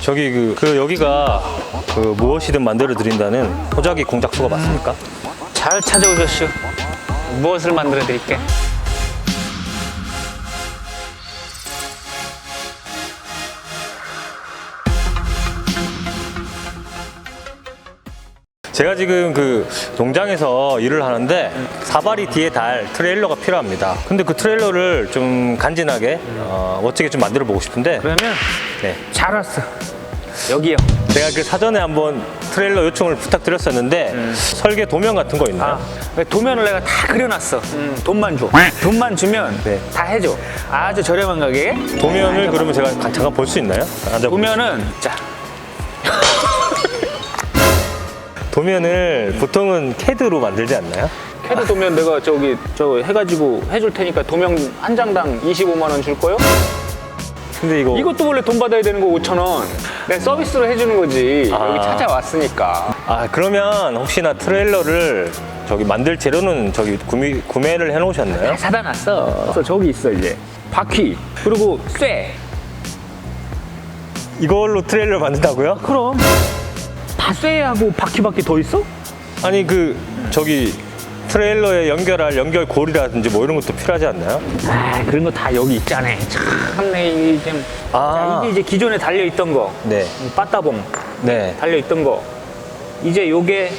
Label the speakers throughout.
Speaker 1: 저기 그, 그 여기가 그 무엇이든 만들어 드린다는 호작이 공작소가 맞습니까?
Speaker 2: 잘 찾아오셨슈. 무엇을 만들어 드릴게?
Speaker 1: 제가 지금 그 농장에서 일을 하는데 사발이 뒤에 달 트레일러가 필요합니다. 근데 그 트레일러를 좀 간지나게 어, 멋지게 좀 만들어 보고 싶은데
Speaker 2: 그러면
Speaker 1: 네.
Speaker 2: 잘 왔어. 여기요.
Speaker 1: 제가 그 사전에 한번 트레일러 요청을 부탁드렸었는데 설계 도면 같은 거 있나요?
Speaker 2: 아, 도면을 내가 다 그려놨어. 음, 돈만 줘. 돈만 주면
Speaker 1: 네.
Speaker 2: 다 해줘. 아주 저렴한 가격에.
Speaker 1: 도면을 그러면 제가 가- 잠깐 볼 수 있나요? 앉아
Speaker 2: 도면은 자
Speaker 1: 도면을 보통은 캐드로 만들지 않나요?
Speaker 2: 캐드 도면 내가 저기 저 해가지고 해줄 테니까 도면 한 장당 25만 원 줄 거요?
Speaker 1: 근데 이거
Speaker 2: 이것도 원래 돈 받아야 되는 거 5천 원. 내가 서비스로 해주는 거지.
Speaker 1: 아.
Speaker 2: 여기 찾아왔으니까.
Speaker 1: 아 그러면 혹시나 트레일러를 저기 만들 재료는 저기 구매, 구매를 해놓으셨나요?
Speaker 2: 사다 놨어. 그래서 저기 있어 이제. 바퀴 그리고 쇠.
Speaker 1: 이걸로 트레일러 만든다고요?
Speaker 2: 그럼 다 쇠하고 바퀴밖에 더 있어?
Speaker 1: 아니 그 저기 트레일러에 연결할 연결고리라든지 뭐 이런 것도 필요하지 않나요?
Speaker 2: 아 그런 거 다 여기 있잖아. 참내 이게 좀.
Speaker 1: 아.
Speaker 2: 자, 이게 이제 기존에 달려 있던 거.
Speaker 1: 네.
Speaker 2: 빠따봉
Speaker 1: 네.
Speaker 2: 달려 있던 거. 이제 요게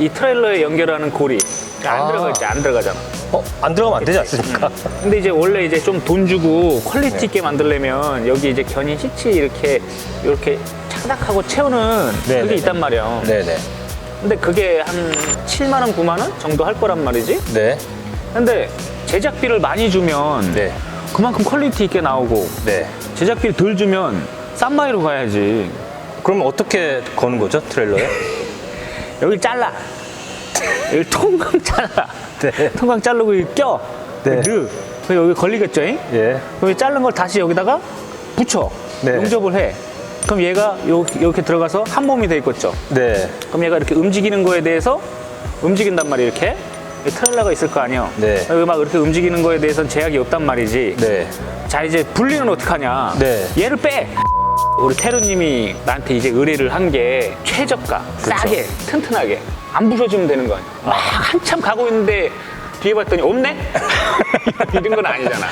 Speaker 2: 이 트레일러에 연결하는 고리. 안
Speaker 1: 아.
Speaker 2: 들어가지 안 들어가잖아.
Speaker 1: 어, 안 들어가면 안 되지 않습니까?
Speaker 2: 근데 이제 원래 이제 좀 돈 주고 퀄리티 있게 만들려면 여기 이제 견인 시치 이렇게 이렇게 착닥하고 채우는
Speaker 1: 네,
Speaker 2: 그게
Speaker 1: 네,
Speaker 2: 있단
Speaker 1: 네.
Speaker 2: 말이야.
Speaker 1: 네네.
Speaker 2: 근데 그게 한 7만 원, 9만 원 정도 할 거란 말이지.
Speaker 1: 네.
Speaker 2: 근데 제작비를 많이 주면
Speaker 1: 네.
Speaker 2: 그만큼 퀄리티 있게 나오고
Speaker 1: 네.
Speaker 2: 제작비를 덜 주면 싼 마이로 가야지.
Speaker 1: 그러면 어떻게 거는 거죠 트레일러에?
Speaker 2: 여기 잘라. 여기 통광 잘라.
Speaker 1: 네.
Speaker 2: 통광 자르고 여기 껴.
Speaker 1: 네.
Speaker 2: 그럼 여기 걸리겠죠? 잉?
Speaker 1: 예.
Speaker 2: 여기 자른 걸 다시 여기다가 붙여.
Speaker 1: 네.
Speaker 2: 용접을 해. 그럼 얘가 요- 이렇게 들어가서 한 몸이 돼 있겠죠.
Speaker 1: 네.
Speaker 2: 그럼 얘가 이렇게 움직이는 거에 대해서 움직인단 말이야, 이렇게. 트레일러가 있을 거 아니야.
Speaker 1: 네.
Speaker 2: 막 이렇게 움직이는 거에 대해서는 제약이 없단 말이지.
Speaker 1: 네.
Speaker 2: 자, 이제 분리는 어떡하냐.
Speaker 1: 네.
Speaker 2: 얘를 빼! 우리 테루님이 나한테 이제 의뢰를 한 게 최저가, 싸게, 튼튼하게. 안 부서지면 되는 거 아니야. 막 한참 가고 있는데 뒤에 봤더니 없네? 이런 건 아니잖아.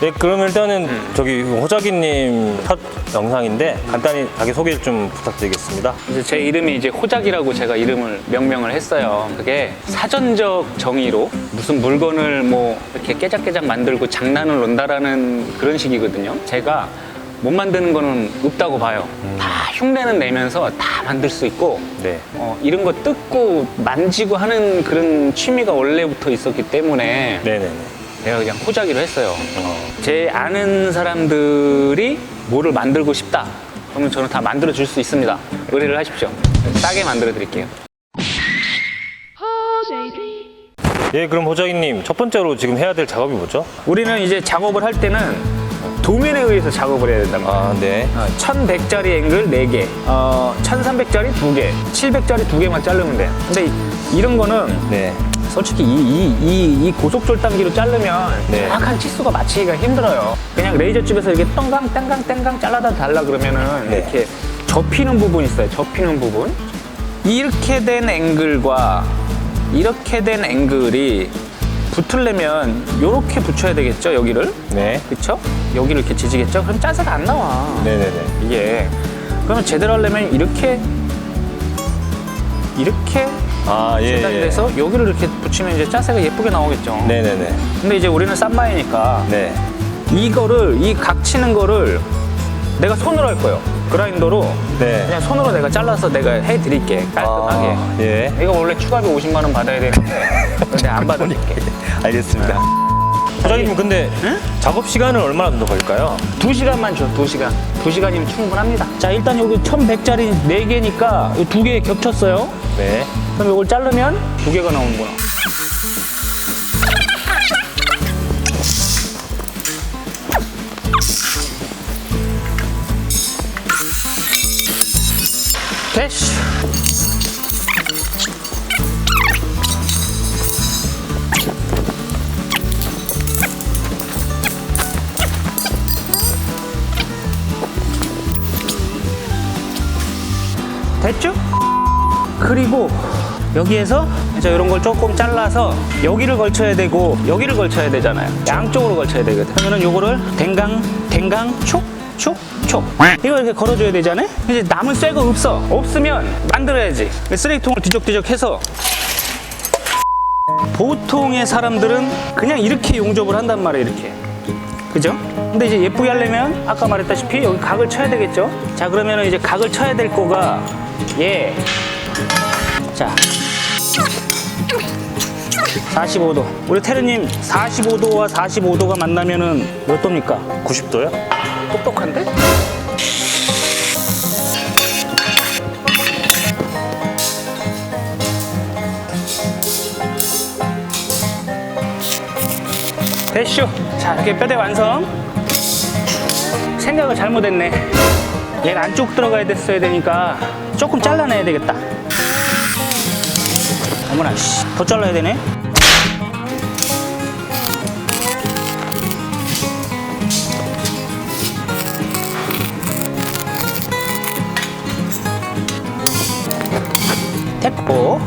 Speaker 1: 네, 그러면 일단은 저기 호작이님 첫 영상인데 간단히 자기 소개를 좀 부탁드리겠습니다.
Speaker 2: 이제 제 이름이 이제 호작이라고 제가 이름을 명명을 했어요. 그게 사전적 정의로 무슨 물건을 뭐 이렇게 깨작깨작 만들고 장난을 논다라는 그런 식이거든요. 제가 못 만드는 거는 없다고 봐요. 다 흉내는 내면서 다 만들 수 있고
Speaker 1: 네.
Speaker 2: 어, 이런 거 뜯고 만지고 하는 그런 취미가 원래부터 있었기 때문에
Speaker 1: 네네 네.
Speaker 2: 내가 그냥 호작이로 했어요. 제 아는 사람들이 뭐를 만들고 싶다. 그러면 저는 다 만들어 줄 수 있습니다. 의뢰를 하십시오. 싸게 만들어 드릴게요.
Speaker 1: 예, 그럼 호작이님 첫 번째로 지금 해야 될 작업이 뭐죠?
Speaker 2: 우리는 이제 작업을 할 때는 도면에 의해서 작업을 해야 된다.
Speaker 1: 아, 네.
Speaker 2: 1100짜리 앵글 4개, 어, 1300짜리 2개, 700짜리 2개만 자르면 돼. 근데 이- 이런 거는
Speaker 1: 네.
Speaker 2: 솔직히 이, 이, 이, 이 고속졸단기로 자르면
Speaker 1: 네.
Speaker 2: 정확한 치수가 맞추기가 힘들어요. 그냥 레이저집에서 이렇게 똥강, 땡강, 땡강 잘라다 달라 그러면은
Speaker 1: 네.
Speaker 2: 이렇게 접히는 부분 있어요. 접히는 부분. 이렇게 된 앵글과 이렇게 된 앵글이 붙으려면 이렇게 붙여야 되겠죠, 여기를.
Speaker 1: 네.
Speaker 2: 그쵸? 여기를 이렇게 지지겠죠? 그럼 짜세가 안 나와.
Speaker 1: 네네네.
Speaker 2: 이게. 그러면 제대로 하려면 이렇게, 이렇게
Speaker 1: 아, 예. 예.
Speaker 2: 돼서 여기를 이렇게 붙이면 이제 짜세가 예쁘게 나오겠죠.
Speaker 1: 네네네.
Speaker 2: 근데 이제 우리는 쌈마이니까
Speaker 1: 네.
Speaker 2: 이거를 이 각 치는 거를 내가 손으로 할 거예요. 그라인더로
Speaker 1: 네.
Speaker 2: 그냥 손으로 내가 잘라서 내가 해드릴게 깔끔하게.
Speaker 1: 아, 예.
Speaker 2: 이거 원래 추가비 50만 원 받아야 되는데 내가 안 받을게.
Speaker 1: 알겠습니다. 호작이님 근데 작업 시간은 얼마나 정도 걸릴까요?
Speaker 2: 두 시간만 줘, 두 시간. 두 시간이면 충분합니다. 자, 일단 여기 1100짜리 4개니까 두 개 겹쳤어요.
Speaker 1: 네.
Speaker 2: 그럼 이걸 자르면 두 개가 나오는구나. 이렇게 됐죠? 그리고 여기에서 이제 이런 걸 조금 잘라서 여기를 걸쳐야 되고 여기를 걸쳐야 되잖아요. 양쪽으로 걸쳐야 되거든. 그러면은 요거를 댕강 댕강 촉? 촉촉 이거 이렇게 걸어줘야 되잖아요. 이제 남은 쇠가 없어. 없으면 만들어야지. 쓰레기통을 뒤적뒤적 해서 보통의 사람들은 그냥 이렇게 용접을 한단 말이에요. 이렇게. 그죠? 근데 이제 예쁘게 하려면 아까 말했다시피 여기 각을 쳐야 되겠죠? 자 그러면은 이제 각을 쳐야 될 거가 예. 자 45도. 우리 테르님 45도와 45도가 만나면은 몇 도입니까?
Speaker 1: 90도요?
Speaker 2: 똑똑한데? 됐쇼. 자, 이렇게 뼈대 완성. 생각을 잘못했네. 얘는 안쪽 들어가야 됐어야 되니까 조금 잘라내야 되겠다. 어머나, 씨, 더 잘라야 되네. 고.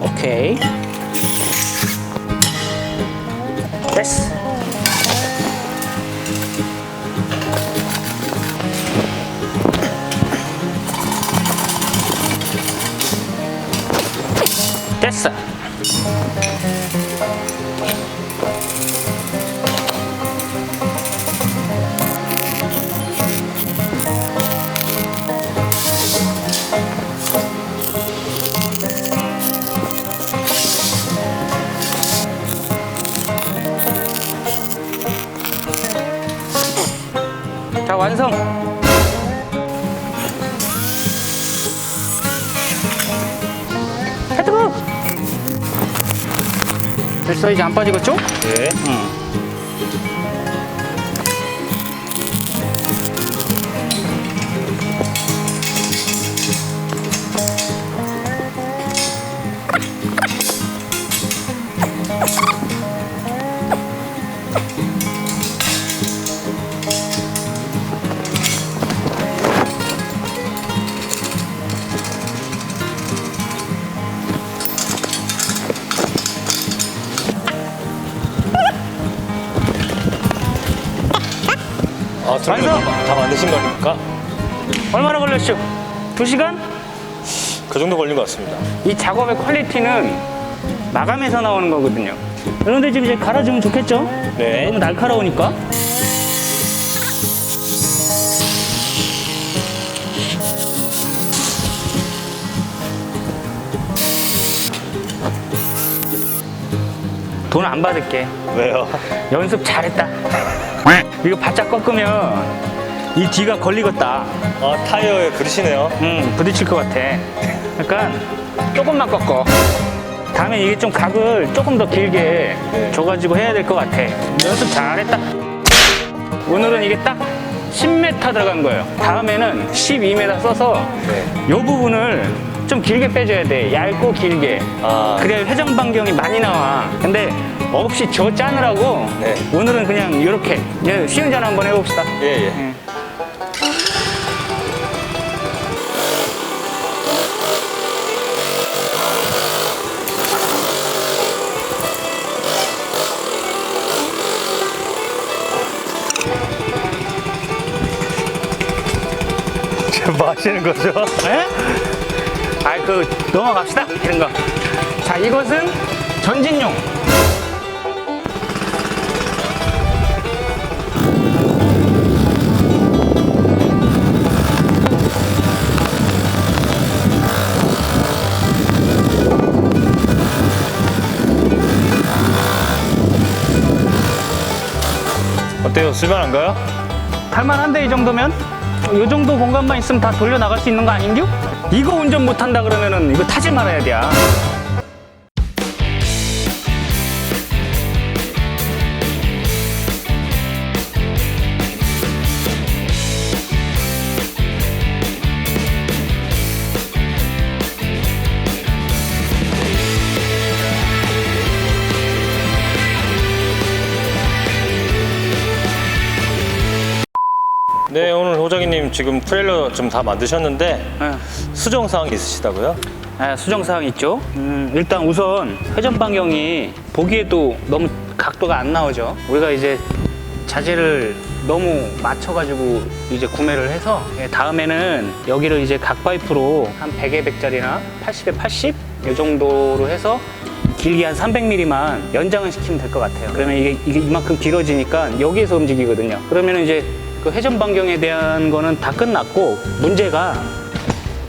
Speaker 2: 오케이. 됐어. 이제 안 빠지겠죠?
Speaker 1: 네.
Speaker 2: 응.
Speaker 1: 아,
Speaker 2: 완성!
Speaker 1: 다 만드신 거니까
Speaker 2: 얼마나 걸렸죠? 두 시간?
Speaker 1: 그 정도 걸린 것 같습니다.
Speaker 2: 이 작업의 퀄리티는 마감에서 나오는 거거든요. 그런데 지금 이제 갈아주면 좋겠죠?
Speaker 1: 네.
Speaker 2: 너무 날카로우니까. 돈 안 받을게.
Speaker 1: 왜요?
Speaker 2: 연습 잘했다. 이거 바짝 꺾으면 이 뒤가 걸리겠다.
Speaker 1: 아, 타이어에 그러시네요.
Speaker 2: 응, 부딪힐 것 같아. 그러니까 조금만 꺾어. 다음에 이게 좀 각을 조금 더 길게 줘가지고 해야 될 것 같아. 연습 잘했다. 오늘은 이게 딱 10m 들어간 거예요. 다음에는 12m 써서
Speaker 1: 네.
Speaker 2: 이 부분을 좀 길게 빼줘야 돼. 얇고 길게.
Speaker 1: 아.
Speaker 2: 그래야 회전 반경이 많이 나와. 근데 없이 저 짜느라고
Speaker 1: 네.
Speaker 2: 오늘은 그냥 이렇게 쉬운 전 한번 해봅시다.
Speaker 1: 예, 예.
Speaker 2: 응.
Speaker 1: 지금 뭐 하시는 거죠?
Speaker 2: 에? 아, 그 넘어갑시다. 이런 거. 자, 이것은 전진용.
Speaker 1: 쓸만한가요?
Speaker 2: 할만한데 이 정도면? 이 정도 공간만 있으면 다 돌려 나갈 수 있는 거 아닌겨? 이거 운전 못한다 그러면은 이거 타지 말아야 돼.
Speaker 1: 지금 트레일러 좀 다 만드셨는데
Speaker 2: 예.
Speaker 1: 수정 사항이 있으시다고요?
Speaker 2: 아, 수정 사항 있죠. 음, 일단 우선 회전 반경이 보기에도 너무 각도가 안 나오죠. 우리가 이제 자재를 너무 맞춰가지고 이제 구매를 해서 예, 다음에는 여기를 이제 각 파이프로 한 100에 100짜리나 80에 80? 이 정도로 해서 길게 한 300mm만 연장을 시키면 될 것 같아요. 그러면 이게, 이게 이만큼 길어지니까 여기에서 움직이거든요. 그러면 이제 그 회전 반경에 대한 거는 다 끝났고 문제가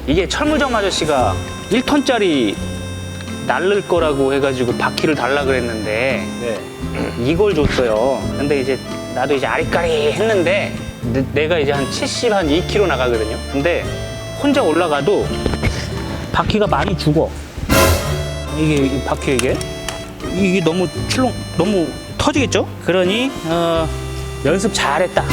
Speaker 2: 이게 철무점 아저씨가 1톤짜리 날를 거라고 해가지고 바퀴를 달라 그랬는데
Speaker 1: 네.
Speaker 2: 이걸 줬어요. 근데 이제 나도 이제 아리까리 했는데 내- 내가 이제 한 70, 한 2km 나가거든요. 근데 혼자 올라가도 바퀴가 많이 죽어. 이게 이 바퀴 이게 이게 너무 출렁 너무 터지겠죠? 그러니 어, 연습 잘했다.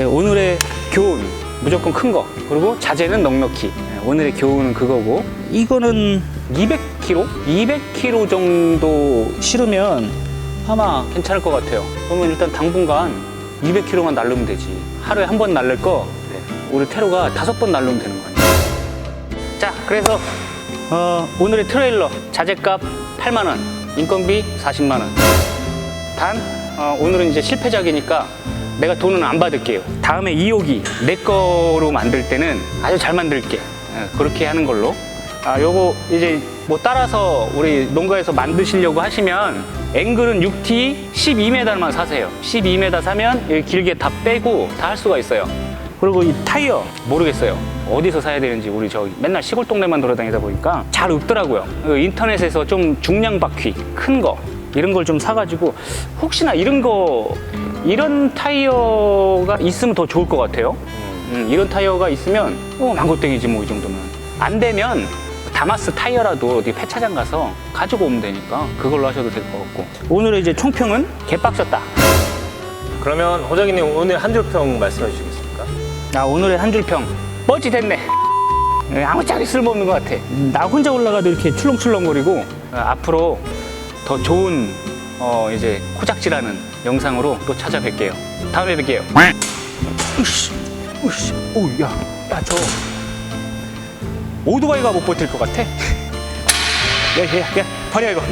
Speaker 2: 네, 오늘의 교훈 무조건 큰 거. 그리고 자재는 넉넉히. 네, 오늘의 교훈은 그거고. 이거는 200kg? 200kg 정도 실으면 아마 괜찮을 것 같아요. 그러면 일단 당분간 200kg만 날르면 되지. 하루에 한 번 날릴 거 우리 테로가 다섯 번 날르면 되는 거 아니야. 자, 그래서 어, 오늘의 트레일러 자재값 8만 원, 인건비 40만 원. 단 어, 오늘은 이제 실패작이니까 내가 돈은 안 받을게요. 다음에 2호기 내 거로 만들 때는 아주 잘 만들게. 예, 그렇게 하는 걸로. 아, 요거 이제 뭐 따라서 우리 농가에서 만드시려고 하시면 앵글은 6T 12m만 사세요. 12m 사면 길게 다 빼고 다 할 수가 있어요. 그리고 이 타이어 모르겠어요. 어디서 사야 되는지 우리 저 맨날 시골 동네만 돌아다니다 보니까 잘 없더라고요. 그 인터넷에서 좀 중량 바퀴 큰 거 이런 걸 좀 사가지고 혹시나 이런 거 이런 타이어가 있으면 더 좋을 것 같아요. 음, 이런 타이어가 있으면 어 망고땡이지 뭐 이 정도면 안 되면 다마스 타이어라도 어디 폐차장 가서 가지고 오면 되니까 그걸로 하셔도 될 것 같고 오늘의 이제 총평은 개빡쳤다.
Speaker 1: 그러면 호정이님 오늘 한 줄 평 말씀해 주시겠습니까?
Speaker 2: 나 오늘의 한 줄평 뻘짓했네 예, 아무짝에 쓸모없는 것 같아 나 혼자 올라가도 이렇게 출렁출렁거리고 어, 앞으로 더 좋은 어, 이제 코작질하는 영상으로 또 찾아뵐게요. 다음에 뵐게요. 으쌰 으쌰 오야 야 저. 오토바이가 못 버틸 것 같아? 야 야 야 버려 이거